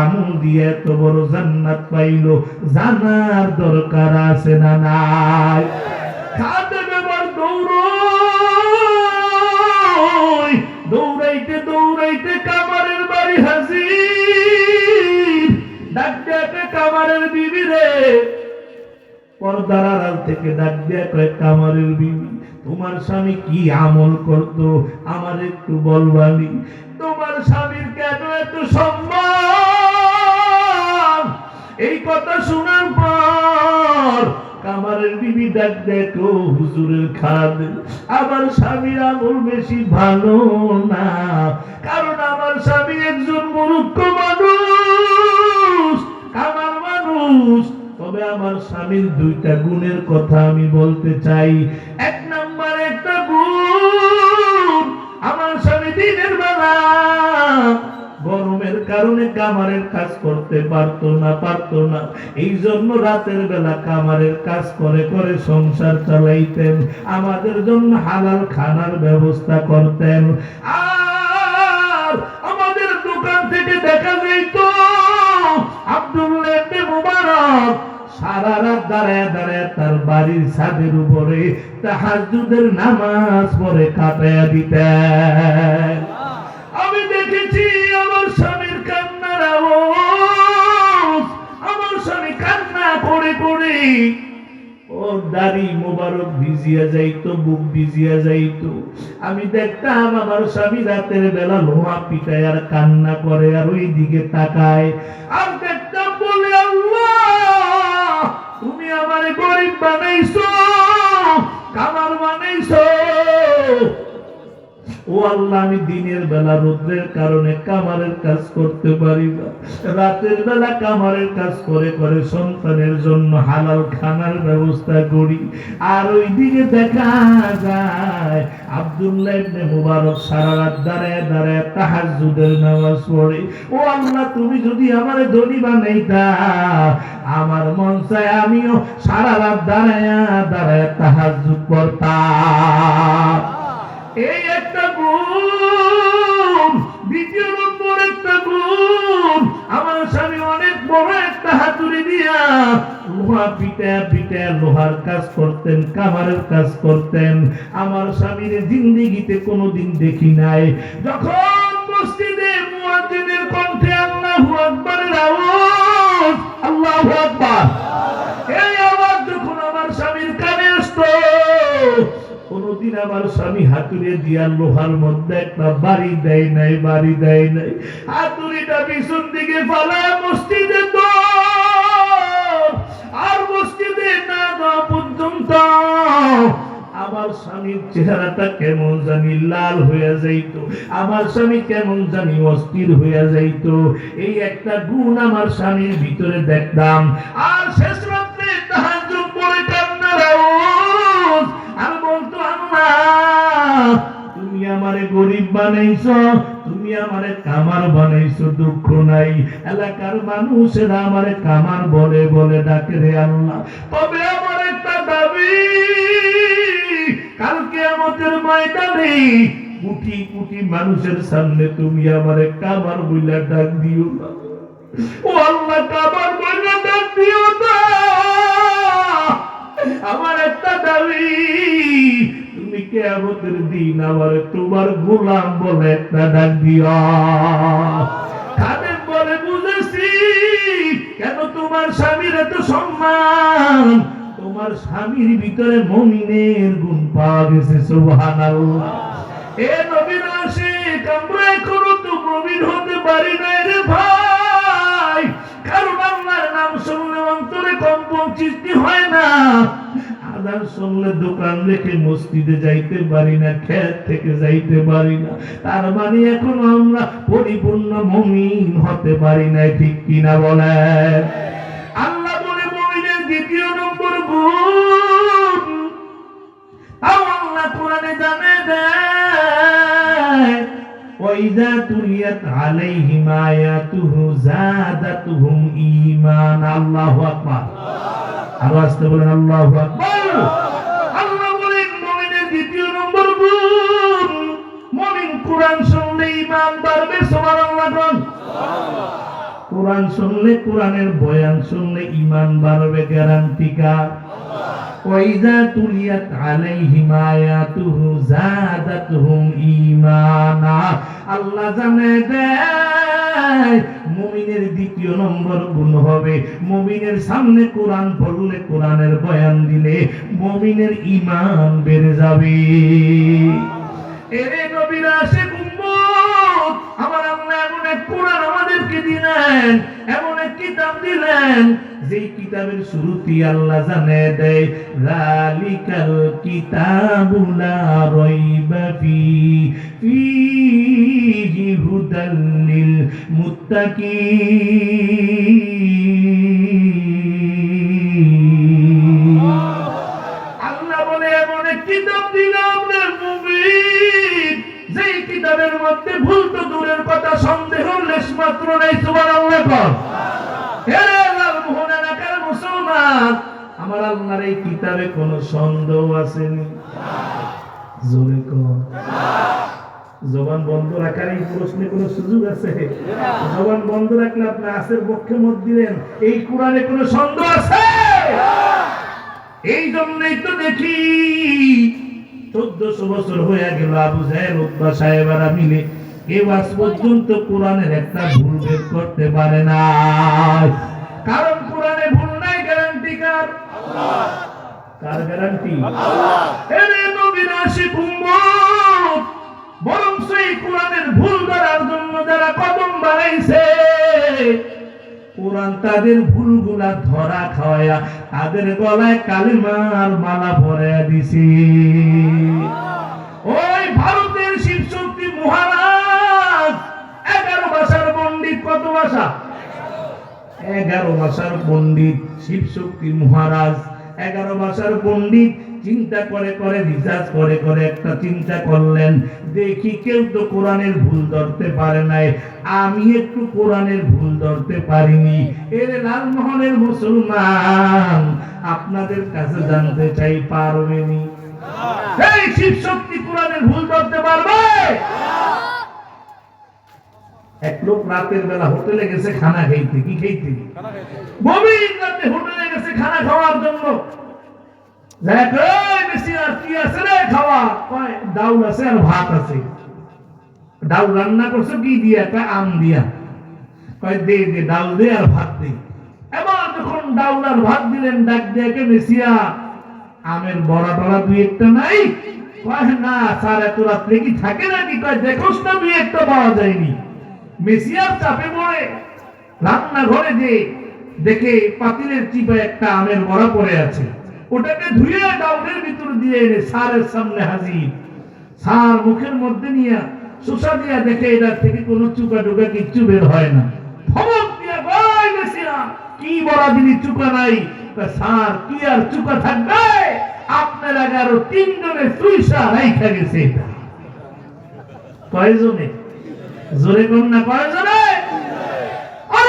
আমল দিয়ে এত বড় জান্নাত পাইলো। জানার দরকার আছে না নাই? দৌড়াইতে দৌড়াইতে কামারের বাড়ি কামারের পর্দার আড়াল থেকে ডাক কামারের বিবি, তোমার স্বামী কি আমল করত? আমার একটু বলবানি তোমার স্বামীর কেন এত সম্মান? এই কথা শোনার পর কামারের বিবি ডাক দেখো, হুজুরের খাদ। আমার স্বামীর আমল বেশি ভালো না, কারণ আমার স্বামী একজন মূর্খ মানুষ আমার মানুষ। তবে আমার স্বামীর দুইটা গুণের কথা আমি বলতে চাই। এক নাম্বার একটা গুণ, আমার স্বামী দিনের বেলা গরমের কারণে কামারের কাজ করতে পারতো না পারতো না। এই জন্য রাতের বেলা কামারের কাজ করে করে সংসার চালাইতেন, আমাদের জন্য হালাল খানার ব্যবস্থা করতেন। আর আমাদের দোকান থেকে দেখা মুবারক সারা রাত দাঁড়ায় দাঁড়ায় তার বাড়ির ছাদের উপরে তাহাজ্জুদের নামাজ আমি দেখেছি বুক ভিজিয়া আমি দেখতাম আমার স্বামী রাতের বেলা লোহা পিটায় আর কান্না করে আর ওই দিকে তাকায়। আর দেখতাম বলে, আল্লাহ, তুমি আমার গরিব বানাইছো ও আল্লাহ, আমি দিনের বেলা রোদ্রের কারণে কামারের কাজ করতে পারি না। রাতের বেলা কামারের কাজ করে করে সন্তানের জন্য হালাল খানার ব্যবস্থা করি। আর ওই দিকে দেখা যায়, আব্দুল্লাহ মুবারক সারা রাত দাঁড়ায় দাঁড়ায় নামাজ পড়ে। ও আল্লাহ, তুমি যদি আমার ধনী বানাইতা আমার মন চায় আমিও সারা রাত দাঁড়ায় দাঁড়ায় তাহাজ্জুদ পড়তাম। এই আমার স্বামী অনেক বড় একটা হাতুড়ি দিয়া লোহা পিটা পিটা লোহার কাজ করতেন, কামারের কাজ করতেন। আমার স্বামীর জিন্দিগিতে কোনোদিন দেখি নাই। যখন মসজিদে মুয়াজ্জিনের কণ্ঠে আল্লাহু আকবারের আওয়াজ, আল্লাহু আকবার আমার স্বামী হাতুড়ে দিয়া লোহার মধ্যে একটা বাড়ি দেয় নাই, বাড়ি দেয় নাই। হাতুড়িটা পিছন দিকে ফালা মসজিদে তো আর মসজিদে না যাওয়া পর্যন্ত আমার স্বামীর চেহারাটা কেমন জানি লাল হয়ে যাইতো, আমার স্বামী কেমন জানি অস্থির হয়ে যাইতো। এই একটা গুণ আমার স্বামীর ভিতরে দেখতাম। আর শেষ রাত্রে বানাইছো, তুমি আমারে কামার বানাইছো, দুঃখ নাই। এলাকার মানুষেরা আমারে কামার বলে বলে ডাকে রে আল্লাহ। তবে আমার একটা দাবি কালকে আমাদের ময়দানে কোটি কোটি মানুষের সামনে তুমি আমারে কামার বইলা ডাক দিও না। ও আল্লাহ, কামার বইলা ডাক দিও না। আমার একটা দাবি কেয়ামতের দিন আমার তোমার গোলাম বলে একটা ডাক খাদেম বলে, বুঝেছি। কেন তোমার স্বামীর এত সম্মান? তোমার স্বামীর ভিতরে মমিনের গুণ পাওয়া গেছে, সুবহানাল্লাহ। এ নবীর আশিক, আমরা এখনও তো প্রবীণ হতে পারি নাই রে ভাই। কারণ আল্লাহর নাম শুনলে অন্তরে কম্পন সৃষ্টি হয় না। আদান শুনলে দোকান রেখে মসজিদে যাইতে পারি না খেত থেকে যাইতে পারি না তার মানে এখন আমরা পরিপূর্ণ মমিন হতে পারি না ঠিক কিনা বলে আল্লাহ বলে মমিনের দ্বিতীয় নম্বর গুণ তাও আল্লাহ কোরআনে জানে দেয় وإذا تليت عليهم آياته زادتهم إيمانا الله أكبر আরো আসতে বলেন আল্লাহ আকবার আল্লাহ বলেন, মুমিনের দ্বিতীয় নম্বর গুণ। মুমিন কোরআন শুনলে ঈমান বাড়বে, সুবহানাল্লাহ কোন কোরআন শুনলে কোরআনের বয়ান শুনলে ইমান বাড়বে গ্যারান্টি কার? ওয়াইদা তুলিয়াত আলাইহিম আয়াতুহু জাদাতুহুম ঈমানা। আল্লাহ জানে দেয় মুমিনের দ্বিতীয় নম্বর গুণ হবে। মুমিনের সামনে কোরআন পড়লে কোরআনের বয়ান দিলে মুমিনের ইমান বেড়ে যাবে। এরে নবীরা সে আমার আল্লাহ কোরআন আমাদেরকে দিলেন, এমন এক কিতাব দিলেন, যেই কিতাবের শুরুতেই আল্লাহ জানে দেয় জালিকাল কিতাবু লা ফি, ফিহি আল্লাহ বলে, এমন এক কিতাব দিলাম মুমিন যেই কিতাবের মধ্যে ভুল তো দূরের কথা সন্দেহ লেশ মাত্র নেই তোমার আল্লাহ মুসলমান? আমার আল্লাহর এই কিতাবে কোনো সন্দেহ আসেনি। জোরে জবান বন্ধ রাখার এই প্রশ্নে কোনো সুযোগ আছে? জবান বন্ধ রাখলে আপনি আসের পক্ষে মত দিলেন, এই কোরআনে কোনো সন্দেহ আছে? এই জন্যই তো দেখি চোদ্দশো বছর হয়ে গেল আবু জাহেল উদ্বা সাহেবারা মিলে। কেউ পর্যন্ত কোরআনের একটা ভুল বের করতে পারে না কারণ কোরআনে ভুল নাই গ্যারান্টি কার? কার গ্যারান্টি এরে নবীর আশিক বরং সেই কোরআনের ভুল ধরার জন্য যারা কদম বাড়াইছে কোরআন তাদের ভুলগুলা ধরা খাওয়ায়া তাদের গলায় কালিমার মালা পরে দিছি। ওই ভারতের শিব শক্তি মহারাজ এগারো ভাষার পণ্ডিত কত ভাষা এগারো ভাষার পণ্ডিত শিব শক্তি মহারাজ এগারো ভাষার পণ্ডিত চিন্তা করে করে রিসার্চ করে করে একটা চিন্তা করলেন দেখি কেউ তো কোরআনের ভুল ধরতে পারে নাই। আমি একটু কোরআনের ভুল ধরতে পারিনি। এর লালমোহনের মুসলমান আপনাদের কাছে জানতে চাই পারবেনি? এই শিব শক্তি কোরআনের ভুল ধরতে পারবে? এক লোক রাতের বেলা হোটেলে গেছে খানা খাইতে। কি খাইতে? গভীর রাতে হোটেলে গেছে খানা খাওয়ার জন্য। ডাউল আছে আর ভাত আছে। ডাউল রান্না করছ কি দিয়া? আম দিয়া। কয়, দে দে, ডাউল দে আর ভাত দে। এবার যখন ডাউল আর ভাত দিলেন, ডাক দিয়ে মেসিয়া আমের বড়া টড়া দুই একটা নাই? না, স্যার, এত রাত্রে কি থাকে নাকি? কয়, দেখোস না, দুই একটা পাওয়া যায়নি। মেসিয়ার চাপে পড়ে। রান্না ঘরে যে দেখে পাতিলের চিপে একটা আমের বড়া পড়ে আছে। ওটাকে ধুয়ে ডাউলের ভিতর দিয়ে এনে সারের সামনে হাজির। সার মুখের মধ্যে নিয়ে শোষা দিয়া দেখে এটার থেকে কোনো চুকা টুকা কিচ্ছু বের হয় না। কি বড়া দিলি চুকা নাই? স্যার কি আর চুকা থাকবে? আপনার আগে আরও তিনজনে সুইসা রাইখা গেছে কয়জনে? জোরে কোন না কয়জনে?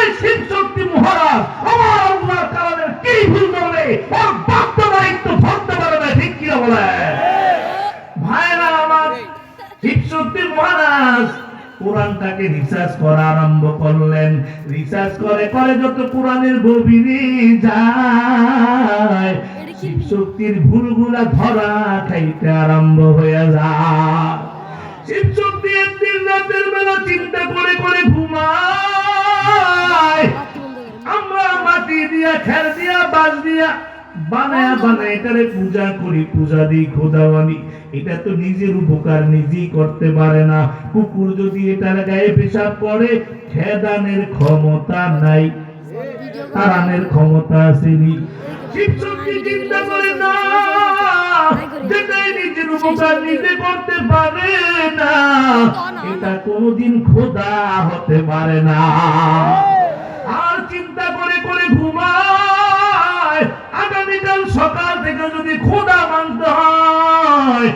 আরে শিব শক্তি মহারাজ আমার আল্লাহ কালামের কি ভুল করবে ওর বাপ্ত দায়িত্ব ধরতে পারে না ঠিক কি বলে? ভাইরা আমার শিব শক্তি মহারাজ কোরআনটাকে রিসার্চ করা আরম্ভ করলেন। রিসার্চ করে করে যত কোরআনের গভীরে যায় শিব ভুলগুলা ধরা খাইতে আরম্ভ হয়ে যায়। শিব শক্তি একদিন রাতের বেলা চিন্তা করে করে ঘুমায়। এটা তো নিজের উপকার, নিজেই করতে পারে না। কুকুর যদি এটার গায়ে পেশাব করে, খেদানের ক্ষমতা নাই। তারানের ক্ষমতা আসেনি। চিন্তা করে না নিজের উপকার, নিজে করতে পারে না। এটা কোনোদিন খোদা হতে পারে না। আর চিন্তা করে করে ঘুমায়। আগামীকাল সকাল থেকে যদি খোদা মানতে হয়,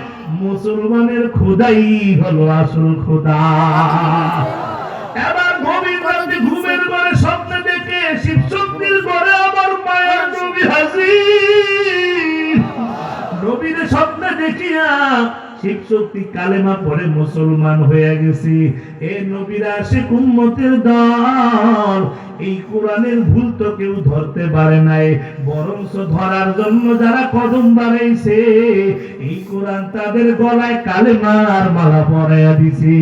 মুসলমানের খোদাই হলো আসল খোদা এবার গভীর রাতে ঘুমের ঘরে স্বপ্নে দেখে শিব শক্তির ঘরে আবার মায়ের নবী হাজির। নবীর স্বপ্নে দেখিয়া শিব শক্তি কালেমা পড়ে মুসলমান হয়ে গেছে। এ নবীরা সে উম্মতের দল এই কোরআনের ভুল তো কেউ ধরতে পারে নাই। বরঞ্চ ধরার জন্য যারা কদম বাড়াইছে এই কোরআন তাদের গলায় কালেমার মালা পরাইয়া দিছে।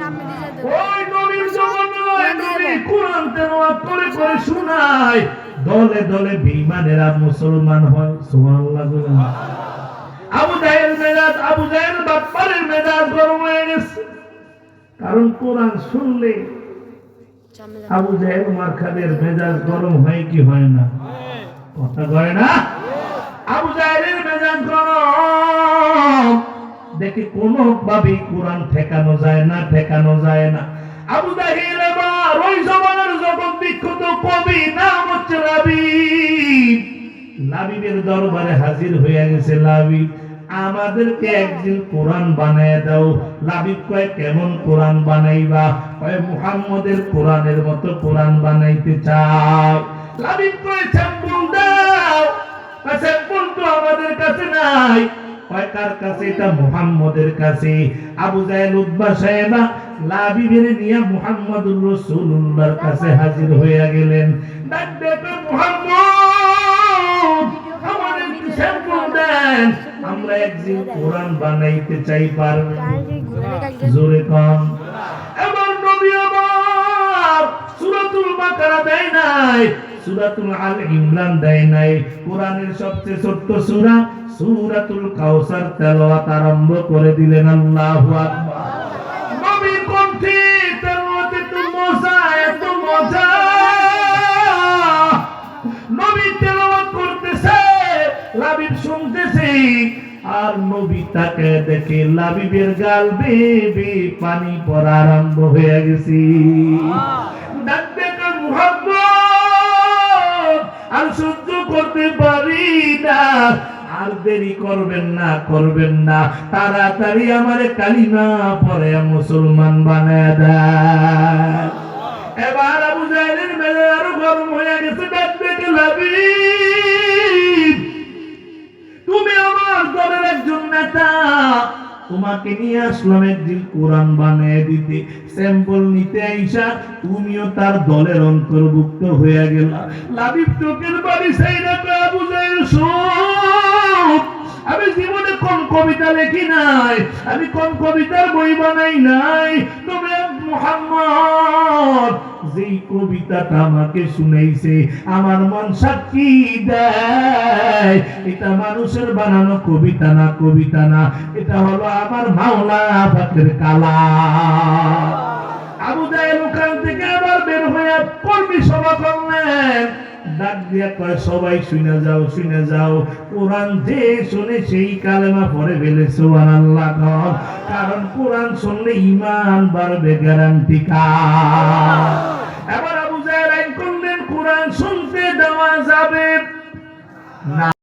সামনে দিয়ে যেতে ওই নবীর জমানায় কোরআন তেলাওয়াত করে করে শোনায় দলে দলে বেঈমানেরা মুসলমান হয়। সুবহানাল্লাহ। আবু জাহেল মেজাজ আবু জাহেল বাপ্পারের মেজাজ গরম হয়ে গেছে। কারণ কোরআন শুনলে। আবু জাহেল মার্খাদের মেজাজ গরম হয় কি হয় না? কথা কয় না? আবু জাহেলের মেজাজ গরম। দেখে কোন ভাবেই কোরআন ঠেকানো যায় না ঠেকানো যায় না। আবু জাহেল এবার ওই জমানার জগৎ বিখ্যাত কবি নাম হচ্ছে লাবিব। লাবিবের দরবারে হাজির হয়ে গেছে লাবিব। আমাদেরকে একদিন কোরআন বানায় দাও। লাবিব কয়, কেমন কোরআন বানাইবা? কয়, মুহাম্মদের কোরআনের মতো কোরআন বানাইতে চাই লাবিব কয় স্যাম্পল দাও। স্যাম্পল তো আমাদের কাছে নাই। কয় কার কাছে এটা মুহাম্মদের কাছে। আবু জাহেল উদ্বা সাহেবা লাবিবের নিয়ে মুহাম্মদুর কাছে হাজির হয়ে গেলেন। ডাক দেখো মুহাম্মদ আমাদের স্যাম্পল দেন। আমরা একদিন কোরআন বানাইতে চাই কালকে জোরে কম। এবার নবী আমার সূরাতুল বাকারা দেয় নাই, সূরাতুল আল ইমরান দেয় নাই। কোরআনের সবচেয়ে ছোট্ট সূরা সূরাতুল কাউসার তেলাওয়াত আরম্ভ করে দিলেন আল্লাহু আকবার। আর নবী তাকে দেখে লাবিবের গাল বেবে পানি পড়া আরম্ভ হয়ে গেছে। আর সহ্য করতে পারি না। আর দেরি করবেন না করবেন না। তাড়াতাড়ি আমার কালিমা পরে মুসলমান বানায় দেয় এবার আবু জাহেলের মেলে আরও গরম হয়ে গেছে ডাক দেখে লাবিব। তুমি আমার দলের একজন নেতা। তোমাকে নিয়ে আসলাম একদিন কোরআন বানিয়ে দিতে। স্যাম্পল নিতে আইসা তুমিও তার দলের অন্তর্ভুক্ত হয়ে গেলা। লাবিব চোখের বাড়ি সেই বুঝে বুঝাই আমি জীবনে কোন কবিতা লেখি নাই, আমি কোন কবিতার বই বানাই নাই। তুমি মোহাম্মদ যেই কবিতাটা আমাকে শুনাইছে, আমার মন সাক্ষী দেয়। এটা মানুষের বানানো কবিতা না কবিতা না, এটা হলো আমার মাওলা পাকের কালা আবু জাহেল ওখান থেকে আবার বের হয়ে কর্মী সভা করলেন ডাক দিয়া কয়, সবাই শুনে যাও শুনে যাও। কোরআন যে শুনে সেই কালেমা পরে ফেলে সোহান আল্লাহ কারণ কোরআন শুনলে ইমান বাড়বে গ্যারান্টি এবার আবু জাহের কোরআন শুনতে দেওয়া যাবে না।